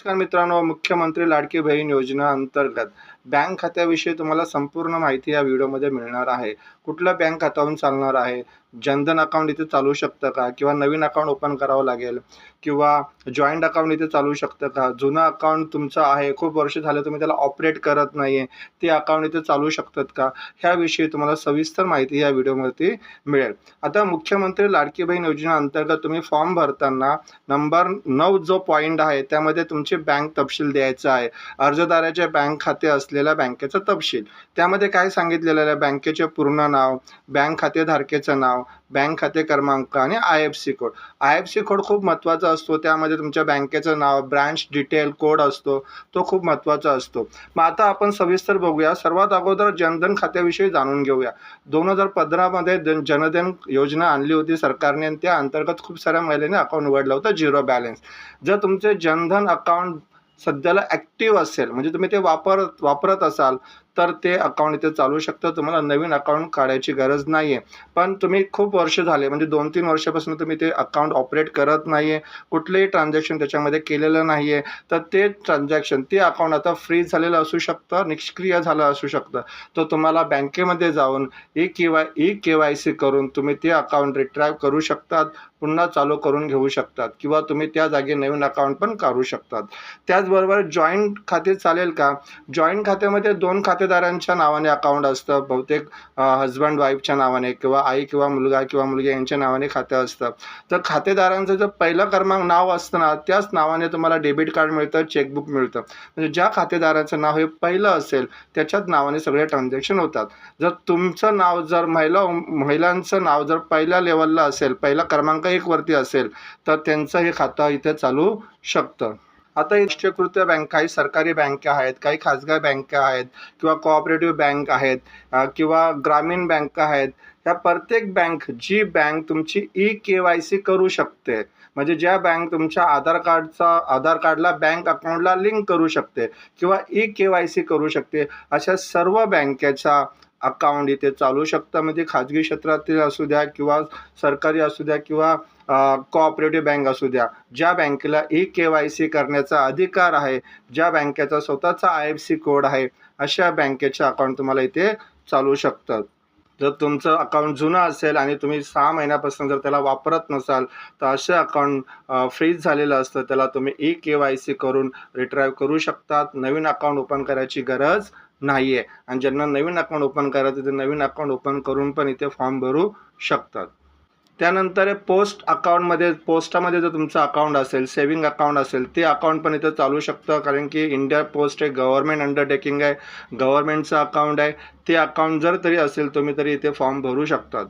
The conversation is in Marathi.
नमस्कार मित्रांनो मुख्यमंत्री लाडकी बहीण योजना अंतर्गत बँक खात्याविषयी तुम्हाला संपूर्ण माहिती या व्हिडिओमध्ये मिळणार आहे. कुठलं बँक खात्यावरून चालणार आहे? जनधन अकाउंट इथे चालू शकतं का? किंवा नवीन अकाउंट ओपन करावं लागेल? किंवा जॉईंट अकाउंट इथे चालू शकतं का? जुनं अकाउंट तुमचं आहे खूप वर्ष झालं तुम्ही त्याला ऑपरेट करत नाही आहे ते अकाउंट इथे चालू शकतात का? ह्याविषयी तुम्हाला सविस्तर माहिती या व्हिडिओमध्ये मिळेल. आता मुख्यमंत्री लाडकी बहीण योजना अंतर्गत तुम्ही फॉर्म भरताना नंबर नऊ जो पॉईंट आहे त्यामध्ये तुमचे बँक तपशील द्यायचा आहे. अर्जदाराचे बँक खाते असलेल्या बँकेचा तपशील. त्यामध्ये काय सांगितलेलं आहे? बँकेचे पूर्ण नाव बँक खातेधारकेचं नाव बँक खाते क्रमांक आणि I F C code. I F C code खूप महत्त्वाचा असतो. त्यामध्ये तुमच्या बँकेचं नाव ब्रँच डिटेल कोड असतो. तो खूप महत्त्वाचा असतो. मग आता आपण सविस्तर बघूया. सर्वात अगोदर जनधन खात्याविषयी जाणून घेऊया. दोन हजार पंधरामध्ये जन जनधन योजना आणली होती सरकारने आणि त्या अंतर्गत खूप साऱ्या महिलांनी अकाउंट उघडलं होतं झिरो बॅलन्स जर तुमचे जनधन अकाउंट सध्याला ॲक्टिव्ह असेल म्हणजे तुम्ही ते वापर वापरत असाल तर ते अकाउंट इथे चालू शकतं. तुम्हाला नवीन अकाउंट काढायची गरज नाही आहे पण तुम्ही खूप वर्ष झाले म्हणजे दोन तीन वर्षापासून तुम्ही ते अकाउंट ऑपरेट करत नाही आहे कुठलेही ट्रान्झॅक्शन त्याच्यामध्ये केलेलं नाही आहे तर ते ट्रान्झॅक्शन ते अकाउंट आता फ्रीज झालेलं असू शकतं निष्क्रिय झालं असू शकतं. तर तुम्हाला बँकेमध्ये जाऊन E K Y E K Y C करून तुम्ही ते अकाउंट रिट्रॅव्ह करू शकतात पुन्हा चालू करून घेऊ शकतात किंवा तुम्ही त्या जागी नवीन अकाउंट पण काढू शकतात. त्याचबरोबर जॉईंट खाते चालेल का? जॉईंट खात्यामध्ये दोन खाते खातेदारांच्या नावाने अकाउंट असतं बहुतेक हजबंड वाईफच्या नावाने किंवा आई किंवा मुलगा किंवा मुलगी यांच्या नावाने खातं असतं. तर खातेदारांचं जर पहिलं क्रमांक नाव असतं ना त्याच नावाने तुम्हाला डेबिट कार्ड मिळतं चेकबुक मिळतं. म्हणजे ज्या खातेदाराचं नाव हे पहिलं असेल त्याच्याच नावाने सगळे ट्रान्झॅक्शन होतात. जर तुमचं नाव जर महिला महिलांचं नाव जर पहिल्या लेवलला असेल पहिला क्रमांक एक वरती असेल तर त्यांचं हे खातं इथे चालू शकतं. आता ही राष्ट्रीयकृत बँक काही सरकारी बँका आहेत काही खाजगी बँका आहेत किंवा कोऑपरेटिव्ह बँक आहेत किंवा ग्रामीण बँका आहेत ह्या प्रत्येक बँक जी बँक तुमची ई के वाय सी करू शकते. म्हणजे ज्या बँक तुमच्या आधार कार्डचा आधार कार्डला बँक अकाउंटला लिंक करू शकते किंवा ई के वाय सी करू शकते अशा सर्व बँकेचा अकाउंट इथे चालू शकतं. म्हणजे खाजगी क्षेत्रातील असू द्या किंवा सरकारी असू द्या किंवा कोऑपरेटिव्ह बँक असू द्या ज्या बँकेला ई के वाय सी करण्याचा अधिकार आहे ज्या बँकेचा स्वतःचा आय एफ सी कोड आहे अशा बँकेचे अकाउंट तुम्हाला इथे चालू शकतात जर तुमचं अकाउंट जुनं असेल आणि तुम्ही सहा महिन्यापासून जर त्याला वापरत नसाल तर असे अकाउंट फ्रीज झालेलं असतं. त्याला तुम्ही ई के वाय सी करून रिट्राईव्ह करू शकतात. नवीन अकाउंट ओपन करायची गरज नाही आहे आणि ज्यांना नवीन अकाउंट ओपन करायचं ते नवीन अकाउंट ओपन करून पण इथे फॉर्म भरू शकतात. त्यानंतर पोस्ट अकाउंटमध्ये पोस्टामध्ये जर तुमचं अकाउंट असेल सेविंग अकाउंट असेल ते अकाउंट पण इथं चालू शकतं. कारण की इंडिया पोस्ट हे गव्हर्मेंट अंडरटेकिंग आहे. गव्हर्मेंटचं अकाउंट आहे. ते अकाउंट जर तरी असेल तुम्ही तरी इथे फॉर्म भरू शकतात.